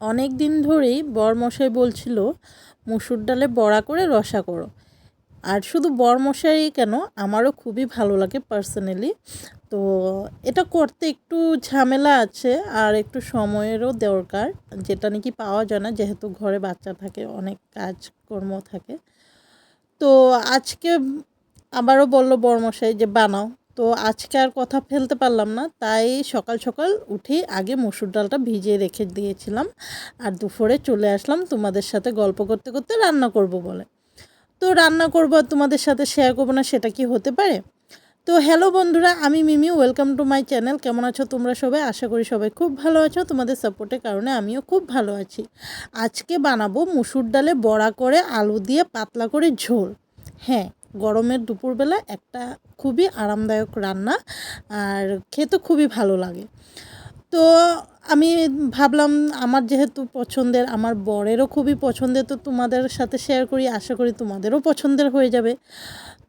অনেক দিন ধরেই বরমশাই বলছিল, মুসুর ডালে বড়া করে রসা করো। আর শুধু বরমশাই কেন, আমারও খুবই ভালো লাগে পার্সোনালি। তো এটা করতে একটু ঝামেলা আছে আর একটু সময়েরও দরকার। যেটা নাকি পাওয়া যায় না, যেহেতু ঘরে বাচ্চা থাকে, অনেক কাজকর্ম থাকে। তো আজকে আবারও বলল বরমশাই যে, বানাও। তো আজকে আর কথা ফেলতে পারলাম না, তাই সকাল সকাল উঠেই আগে মসুর ডালটা ভিজিয়ে রেখে দিয়েছিলাম আর দুপুরে চলে আসলাম তোমাদের সাথে গল্প করতে করতে রান্না করব বলে। তো রান্না করব আর তোমাদের সাথে শেয়ার করব না, সেটা কি হতে পারে? তো হ্যালো বন্ধুরা, আমি Mimi welcome to my channel কেমন আছো তোমরা সবাই? আশা করি সবাই খুব ভালো আছো, তোমাদের সাপোর্টের কারণে আমিও খুব ভালো আছি। আজকে বানাবো মুসুর ডালে বড়া করে আলু দিয়ে পাতলা করে ঝোল। হ্যাঁ গরমের দুপুরবেলা একটা খুবই আরামদায়ক রান্না আর খেতে খুবই ভালো লাগে। তো আমি ভাবলাম আমার যেহেতু পছন্দের, আমার বরেরও খুবই পছন্দের, তো তোমাদের সাথে শেয়ার করি, আশা করি তোমাদেরও পছন্দের হয়ে যাবে।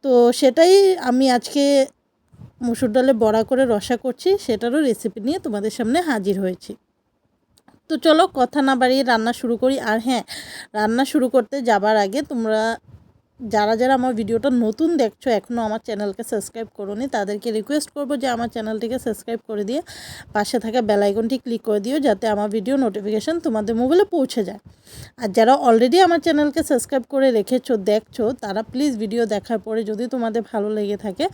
তো সেটাই আমি আজকে মুসুর ডালে বড়া করে রসা করছি, সেটারও রেসিপি নিয়ে তোমাদের সামনে হাজির হয়েছি। তো চলো কথা না বাড়িয়ে রান্না শুরু করি। আর হ্যাঁ রান্না শুরু করতে যাবার আগে তোমরা যারা যারা আমার ভিডিওটা নতুন দেখছ এখনও আমার চ্যানেলকে সাবস্ক্রাইব করোনি, তাদেরকে রিকোয়েস্ট করব যে আমার চ্যানেলটিকে সাবস্ক্রাইব করে দিয়ে পাশে থাকা বেলাইকনটি ক্লিক করে দিও, যাতে আমার ভিডিও নোটিফিকেশান তোমাদের মোবাইলে পৌঁছে যায়। আর যারা অলরেডি আমার চ্যানেলকে সাবস্ক্রাইব করে রেখেছো, দেখছ, তারা প্লিজ ভিডিও দেখার পরে যদি তোমাদের ভালো লেগে থাকে,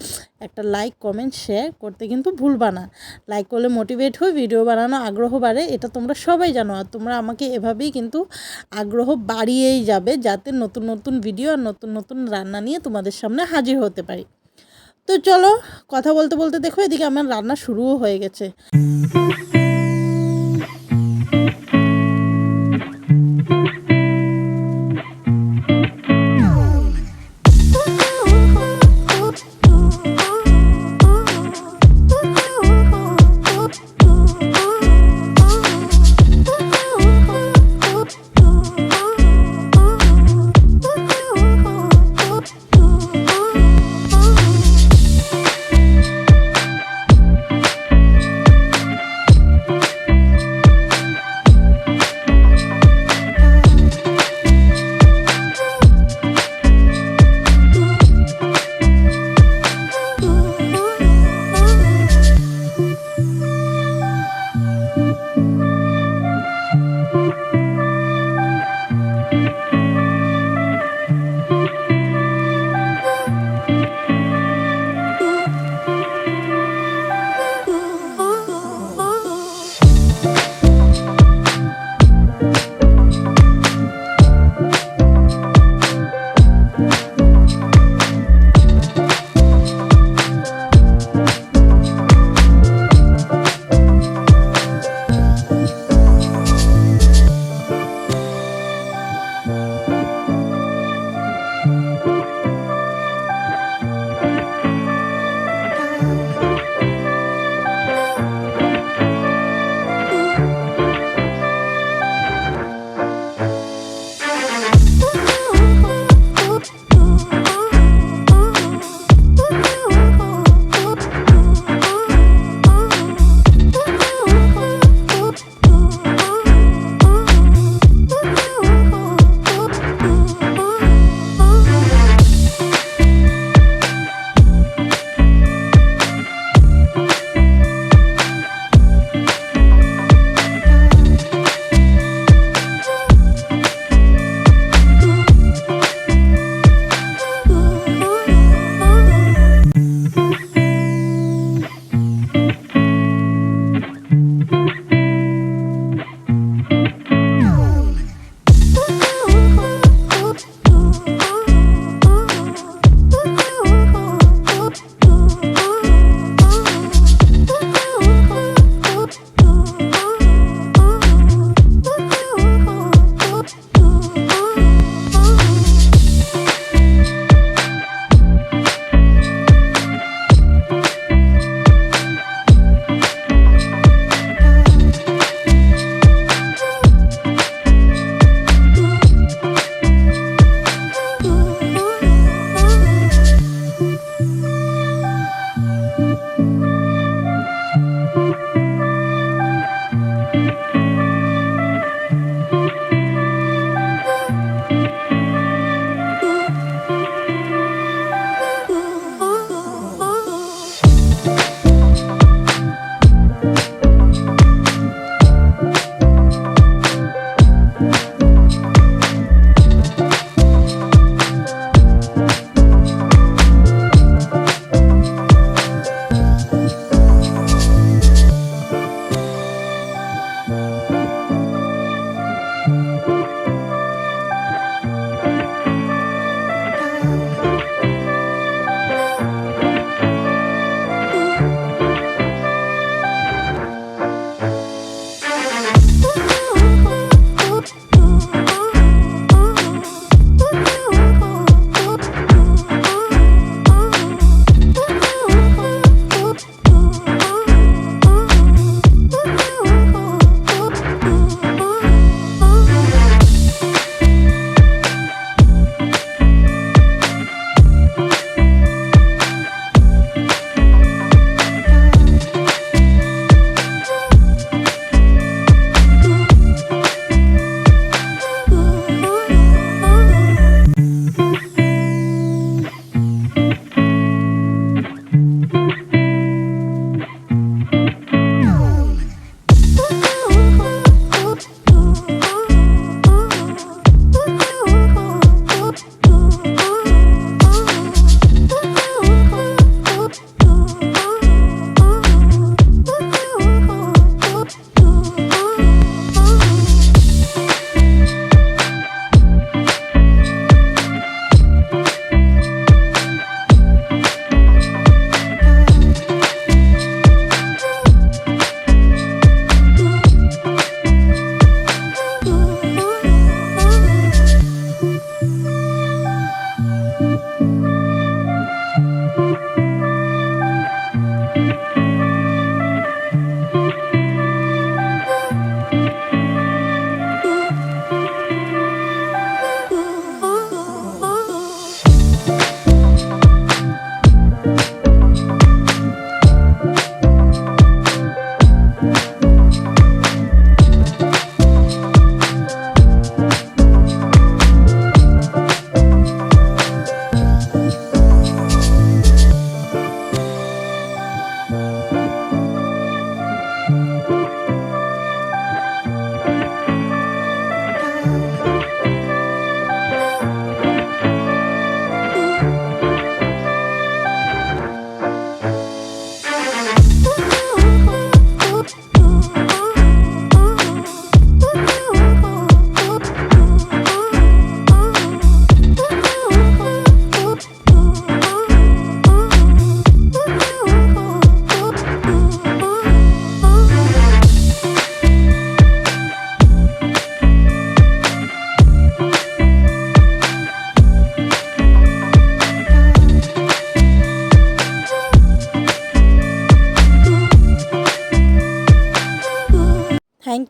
একটা লাইক কমেন্ট শেয়ার করতে কিন্তু ভুলবা না। লাইক করলে মোটিভেট হয়ে ভিডিও বানানো আগ্রহ বাড়ে, এটা তোমরা সবাই জানো, আর তোমরা আমাকে এভাবেই কিন্তু আগ্রহ বাড়িয়েই যাবে, যাতে নতুন নতুন ভিডিও আর নতুন নতুন রান্না নিয়ে তোমাদের সামনে হাজির হতে পারি। তো চলো কথা বলতে বলতে দেখো, এদিকে আমার রান্না শুরুও হয়ে গেছে।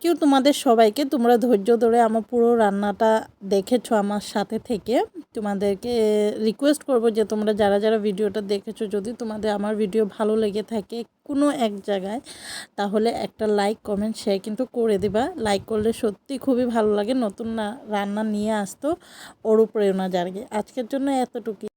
ইউ তোমাদের সবাইকে। তোমরা ধৈর্য ধরে আমার পুরো রান্নাটা দেখেছ আমার সাথে থেকে। তোমাদেরকে রিকোয়েস্ট করব যে তোমরা যারা যারা ভিডিওটা দেখেছ, যদি তোমাদের আমার ভিডিও ভালো লেগে থাকে কোনো এক জায়গায়, তাহলে একটা লাইক কমেন্ট শেয়ার কিন্তু করে দিবা। লাইক করলে সত্যি খুবই ভালো লাগে। নতুন রান্না নিয়ে আসতো অনুপ্রেরণা জাগে। আজকের জন্য এতটুকু